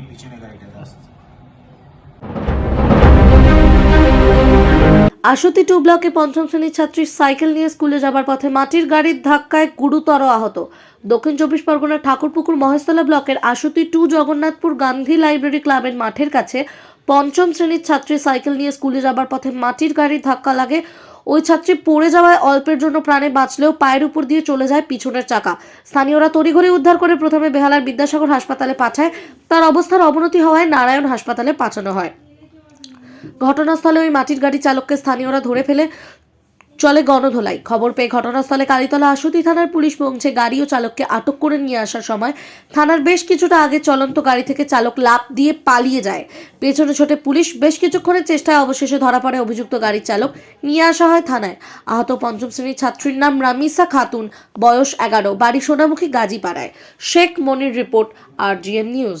এই পিছনে গাড়িটাতে আসছে আশুতি টু ব্লকে পঞ্চম শ্রেণির ছাত্রী সাইকেল নিয়ে স্কুলে যাবার পথে মাটির গাড়ির ধাক্কায় গুরুতর আহত। দক্ষিণ চব্বিশ পরগনার ঠাকুরপুকুর মহেশতলা ব্লকের আশুতি টু জগন্নাথপুর গান্ধী লাইব্রেরি ক্লাবের মাঠের কাছে পঞ্চম শ্রেণির ছাত্রী সাইকেল নিয়ে স্কুলে যাবার পথে মাটির গাড়ির ধাক্কা লাগে ওই ছাত্রী পড়ে যাওয়ায় অল্পের জন্য প্রাণে বাঁচলেও পায়ের উপর দিয়ে চলে যায় পিছনের চাকা। স্থানীয়রা তড়িঘড়ি উদ্ধার করে প্রথমে বেহালার বিদ্যাসাগর হাসপাতালে পাঠায়। তার অবস্থার অবনতি হওয়ায় নারায়ণ হাসপাতালে পাঠানো হয়। ঘটনাস্থলে ওই মাটির গাড়ি চালককে স্থানীয়রা ধরে ফেলে। চলে গণধোলাই। খবর পেয়ে ঘটনাস্থলে কালীতলা আশুতি থানার পুলিশ পৌঁছে গাড়ি ও চালককে আটক করে নিয়ে আসার সময় থানার বেশ কিছুটা আগে চলন্ত গাড়ি থেকে চালক লাফ দিয়ে পালিয়ে যায়। পেছনে ছোটে পুলিশ বেশ কিছুক্ষণের চেষ্টায় অবশেষে ধরা পড়ে অভিযুক্ত গাড়ির চালক। নিয়ে আসা হয় থানায়। আহত পঞ্চম শ্রেণির ছাত্রীর নাম রামিসা খাতুন, বয়স এগারো, বাড়ি Sonamukhi, গাজীপাড়ায়। Sheikh Monir report R GM news.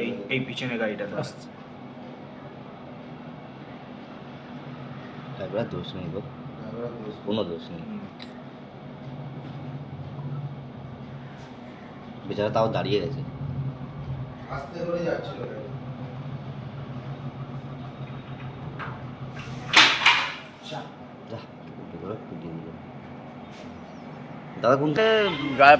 এই এই পিছনে গাড়িটাতে আসছে একবার দোষ নেই গো। কোনো দোষ নেই। বেচারা তাও দাঁড়িয়ে গেছে। আস্তে করে যাচ্ছিল যা উল্টো করে ফুটিয়ে দিল দাদা কোন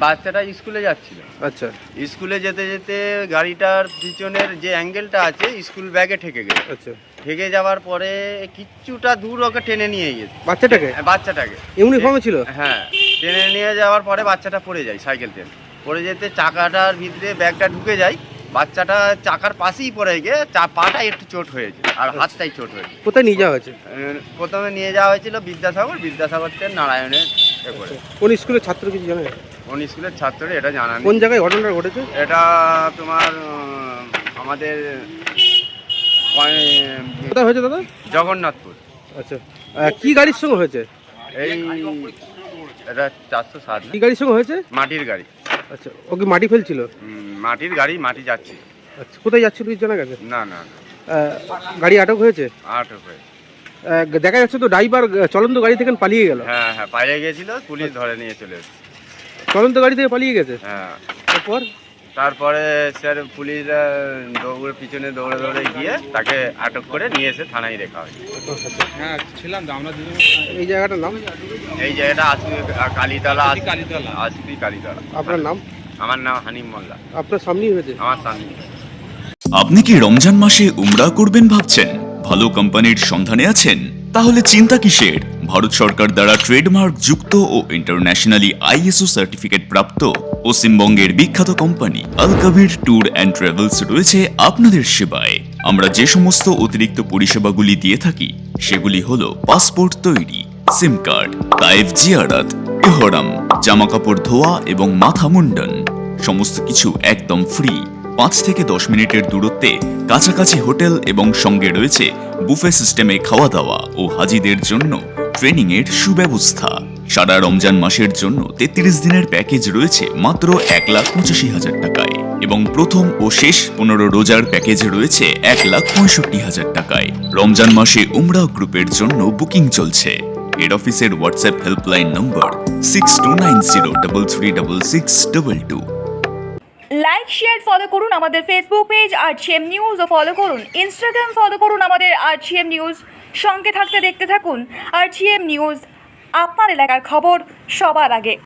বাচ্চাটা স্কুলে যাচ্ছিল। আচ্ছা। স্কুলে যেতে যেতে গাড়িটার পিছনের যে অ্যাঙ্গেলটা আছে স্কুল ব্যাগে ঠেকে গেছে আচ্ছা। ঠেকে যাওয়ার পরে কিচ্ছুটা দূর ওকে টেনে নিয়ে গেছে। বাচ্চাটাকে? বাচ্চাটাকে। ইউনিফর্মে ছিল? হ্যাঁ টেনে নিয়ে যাওয়ার পরে বাচ্চাটা পড়ে যায় সাইকেল টেনে। পড়ে যেতে চাকাটার ভিতরে ব্যাগটা ঢুকে যায়। বাচ্চাটা চাকার পাশেই পড়ে গিয়ে চা পাটা একটু চোট হয়েছে আর হাতটাই চোট হয়েছে। কোথায় নিয়ে যাওয়া হয়েছে? প্রথমে নিয়ে যাওয়া হয়েছিল বিদ্যাসাগর বিদ্যাসাগর থেকে নারায়ণের কোন স্কুলের ছাত্র কিছু জানে? কোন স্কুলের ছাত্র এটা জানা কোন জায়গায় ঘটনাটা ঘটেছে? এটা তোমার আমাদের কোথায় হয়েছে দাদা? জগন্নাথপুর। আচ্ছা কি গাড়ির সঙ্গে হয়েছে? এই এটা চারশো সাত কি গাড়ির সঙ্গে হয়েছে? মাটির গাড়ি। আচ্ছা ও কি মাটি ফেলছিল? মাটির গাড়ি মাটি যাচ্ছে। আচ্ছা কোথায় যাচ্ছিল কিছু জানা গেছে? না না গাড়ি আটক হয়েছে? আটক হয়ে দেখা যাচ্ছে তো ড্রাইভার চলন্ত গাড়ি থেকে পালিয়ে গেল। হ্যাঁ হ্যাঁ বাইরে গেছিল পুলিশ ধরে নিয়ে চলে এসেছে। চলন্ত গাড়ি থেকে পালিয়ে গেছে? হ্যাঁ। তারপর তারপরে স্যার পুলিশরা দৌড়ে পিছনে দৌড়ে দৌড়ে গিয়ে তাকে আটক করে নিয়ে এসে থানায় রেখা হয়। এই জায়গাটার নাম? এই জায়গাটা আসবি কালীতলা কালীতলা। আসবি কালীতলা। আপনার নাম? আমার নাম হানিম মোল্লা। আপনার সামনেই হয়েছে? আমার সামনে আপনি কি রমজান মাসে উমরা করবেন ভাবছেন? ভালো কোম্পানির সন্ধানে আছেন? তাহলে চিন্তা কিসের? ভারত সরকার দ্বারা ট্রেডমার্ক যুক্ত ও ইন্টারন্যাশনালি আইএসও সার্টিফিকেট প্রাপ্ত পশ্চিমবঙ্গের বিখ্যাত company Al Kabir tour and travels রয়েছে আপনাদের সেবায়। আমরা যে সমস্ত অতিরিক্ত পরিষেবাগুলি দিয়ে থাকি, সেগুলি হল পাসপোর্ট তৈরি, সিম কার্ড তাইফ জিয়ারাত, এহরাম জামা কাপড় ধোয়া এবং মাথা মুন্ডন। সমস্ত কিছু একদম ফ্রি। পাঁচ থেকে দশ মিনিটের দূরত্বে কাছাকাছি হোটেল এবং সঙ্গে রয়েছে বুফে সিস্টেমে খাওয়া দাওয়া ও হাজিদের জন্য ট্রেনিংয়ের সুব্যবস্থা। সারা রমজান মাসের জন্য তেত্রিশ দিনের প্যাকেজ রয়েছে মাত্র এক লাখ পঁচাশি হাজার টাকায়। এবং প্রথম ও শেষ পনেরো রোজার প্যাকেজ রয়েছে এক লাখ পঁয়ষট্টি হাজার টাকায়। রমজান মাসে উমরাও গ্রুপের জন্য বুকিং চলছে। হেড অফিসের WhatsApp helpline number six two nine zero double three double six double two. Like share follow করুন আমাদের Facebook page R GM news ও ফলো করুন। ইনস্টাগ্রাম ফলো করুন আমাদের আর জিএম নিউজ সঙ্গে থাকতে দেখতে থাকুন আর জিএম নিউজ আপনার এলাকার খবর সবার আগে।